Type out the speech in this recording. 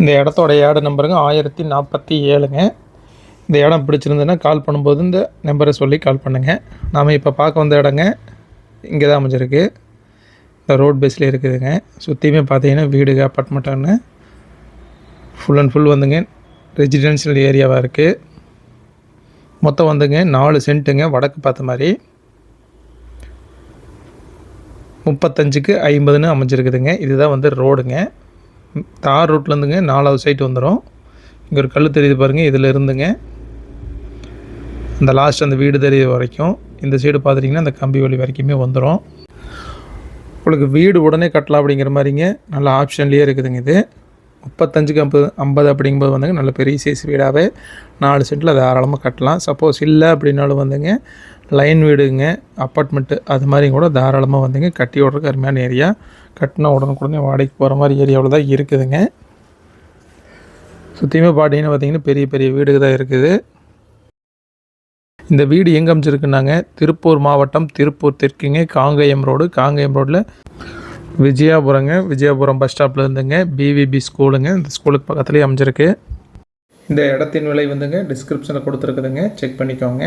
இந்த இடத்தோட ஏடு நம்பருங்க ஆயிரத்தி நாற்பத்தி ஏழுங்க. இந்த இடம் பிடிச்சிருந்ததுன்னா கால் பண்ணும்போது இந்த நம்பரை சொல்லி கால் பண்ணுங்கள் நாம் இப்போ பார்க்க வந்த இடங்க இங்கே தான் அமைஞ்சிருக்கு. இந்த ரோட் பேஸில் இருக்குதுங்க. சுற்றியுமே பார்த்தீங்கன்னா வீடுங்க அப்பார்ட்மெண்ட்டுன்னு ஃபுல் அண்ட் ஃபுல் வந்துங்க. ரெசிடென்ஷியல் ஏரியாவாக இருக்குது மொத்தம் வந்துங்க நாலு சென்ட்டுங்க வடக்கு பார்த்த மாதிரி. முப்பத்தஞ்சுக்கு ஐம்பதுன்னு அமைஞ்சிருக்குதுங்க. இதுதான் வந்து ரோடுங்க தார் ரோட்லேருந்துங்க நாலாவது சைட்டு வந்துடும் இங்கே ஒரு கல் தெரியுது பாருங்கள் இதில் இருந்துங்க. அந்த லாஸ்ட் அந்த வீடு தெரியுது வரைக்கும் இந்த சைடு பார்த்துட்டிங்கன்னா அந்த கம்பி வழி வரைக்குமே வந்துடும் உங்களுக்கு வீடு உடனே கட்டலாம் அப்படிங்கிற மாதிரிங்க நல்ல ஆப்ஷன்லேயே இருக்குதுங்க இது. முப்பத்தஞ்சுக்கு ஐம்பது ஐம்பது அப்படிங்கும்போது வந்துங்க நல்ல பெரிய சைஸ் வீடாகவே நாலு சென்ட்டில் தாராளமாக கட்டலாம். சப்போஸ் இல்லை அப்படின்னாலும் வந்துங்க லைன் வீடுங்க அப்பார்ட்மெண்ட்டு அது மாதிரி கூட தாராளமாக வந்துங்க. கட்டி விட்றதுக்கு அருமையான ஏரியா கட்டினா உடனுக்குடனே வாடகைக்கு போகிற மாதிரி ஏரியாவில் தான் இருக்குதுங்க. சுற்றியுமே பார்த்தீங்கன்னா பார்த்தீங்கன்னா பெரிய பெரிய வீடுக தான் இருக்குது. இந்த வீடு எங்கே அமைச்சிருக்குன்னாங்க திருப்பூர் மாவட்டம் திருப்பூர் தெற்குங்க. காங்கேயம் ரோடு. காங்கேயம் ரோட்டில் விஜயாபுரங்க. விஜயாபுரம் பஸ் ஸ்டாப்பில் இருந்துங்க. பிவிபி ஸ்கூலுங்க. இந்த ஸ்கூலுக்கு பக்கத்துலேயே அமைஞ்சிருக்கு. இந்த இடத்தின் விலை வந்துங்க டிஸ்கிரிப்ஷனில் கொடுத்துருக்குதுங்க. செக் பண்ணிக்கோங்க.